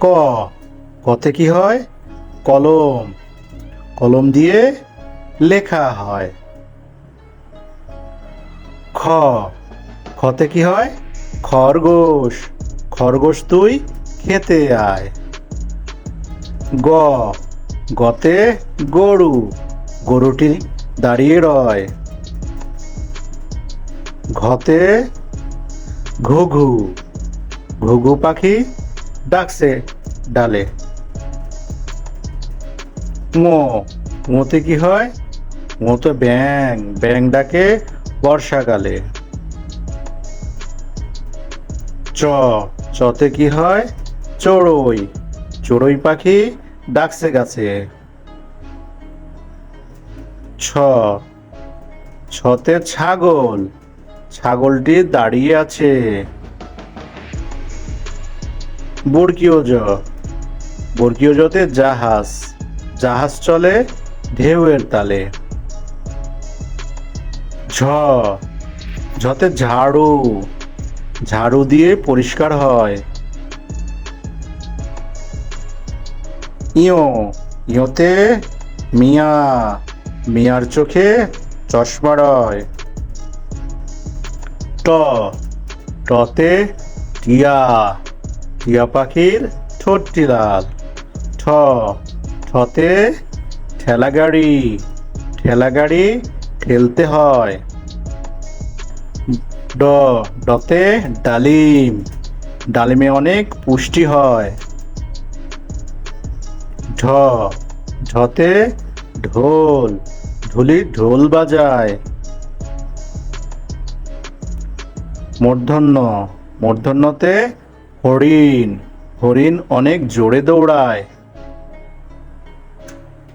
ক। কতে কি হয়? কলম। কলম দিয়ে লেখা হয়। খ। খতে কি হয়? খরগোশ। খরগোশ তুই খেতে আয়। গ। গতে গরু। গরুটি দাঁড়িয়ে রয়। ঘতে ঘুঘু। ঘুঘু পাখি ডাকছে ডালে। মো, মোতে কি হয়? মোতে ব্যাং ব্যাং ডাকে বর্ষাকালে চ, চতে কি হয়? চড়ুই চড়ুই পাখি ডাকছে গাছে। ছ, ছতে ছাগল, ছাগলটি দাঁড়িয়ে আছে। বর্গীয় জ। বর্গীয় জতে জাহাজ। জাহাজ চলে ঢেউয়ের তালে। ঝ। ঝতে ঝাড়ু। ঝাড়ু দিয়ে পরিষ্কার হয়। ইয়ো। ইয়োতে মিয়া। মিয়ার চোখে চশমা রয়। ট। টতে টিয়া। টিয়া পাখির ঠোঁটটি লাল। ঠ ঠতে ঠেলা গাড়ি ঠেলা গাড়ি ঠেলতে হয়। ড, ডতে ডালিম। ডালিমে অনেক পুষ্টি হয়। ঝ, ঝতে ঢোল। ঢুলি ঢোল বাজায়। মূর্ধন্য, মূর্ধন্যতে হরিণ হরিণ অনেক জোরে দৌড়ায়।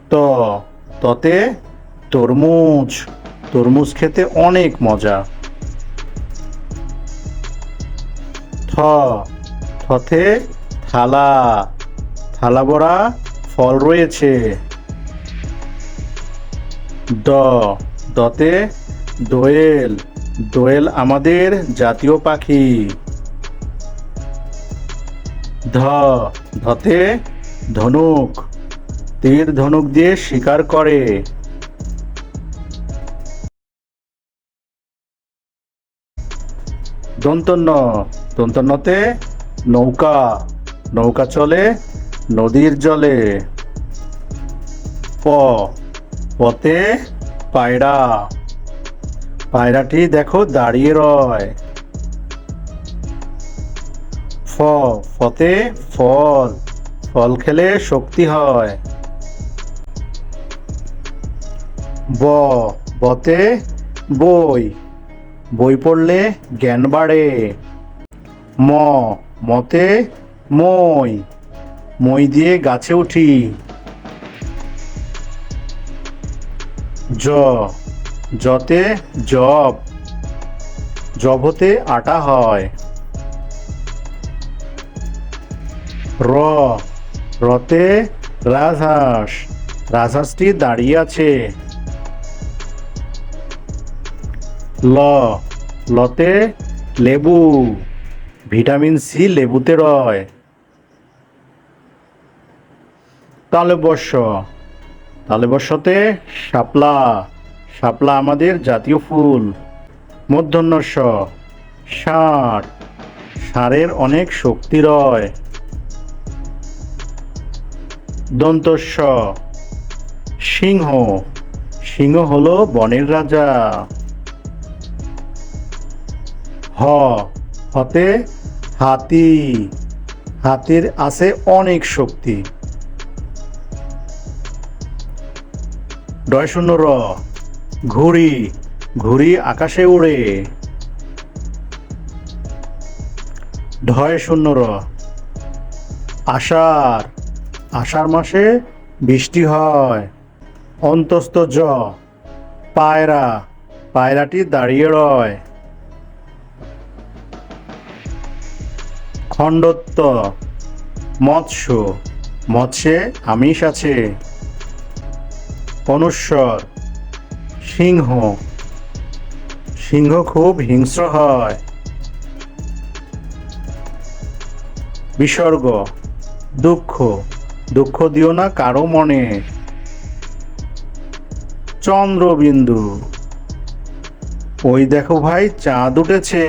ত, ততে তরমুজ তরমুজ খেতে অনেক মজা। থ থতে থালা থালা ভরা ফল রয়েছে। দ দতে দোয়েল দোয়েল আমাদের জাতীয় পাখি। ধ, ধতে ধনুক। তীর ধনুক দিয়ে শিকার করে। দন্তন্য দন্তন্যতে নৌকা। নৌকা চলে নদীর জলে। প পতে পায়রা। পায়রাটি দেখো দাঁড়িয়ে রয়। ফতে, ফল। ফল খেলে শক্তি হয়। ব, বতে, বই। বই পড়লে জ্ঞান বাড়ে। ম, মতে, মই। মই দিয়ে গাছে উঠি। জ, জতে জব। জব হতে আটা হয়। র। রতে রাজহাঁস। রাজহাঁসটি দাঁড়িয়ে আছে। ল। লতে লেবু। ভিটামিন সি লেবুতে রয়। তালে বর্ষ। তালে বর্ষতে শাপলা। শাপলা আমাদের জাতীয় ফুল। মূর্ধন্য স। ষাঁড়। ষাঁড়ের অনেক শক্তি রয়। দন্তস্ব। সিংহ। সিংহ হলো বনের রাজা। হ। হতে হাতি। হাতির আছে অনেক শক্তি। ডয় শূন্য র। ঘুড়ি। ঘুড়ি আকাশে উড়ে। ঢয় শূন্য র। আষাঢ়। আষাঢ় মাসে বৃষ্টি হয়। অন্তস্থ জ, পায়রা, পায়রাটি দাঁড়িয়ে রয়। খণ্ডত্ব, মৎস্য, মৎস্যে আমিষ আছে। অনুস্বর, সিংহ সিংহ খুব হিংস্র হয়। বিসর্গ, দুঃখ দুঃখ দিও না কারও মনে। চন্দ্রবিন্দু। ওই দেখো ভাই চাঁদ উঠেছে।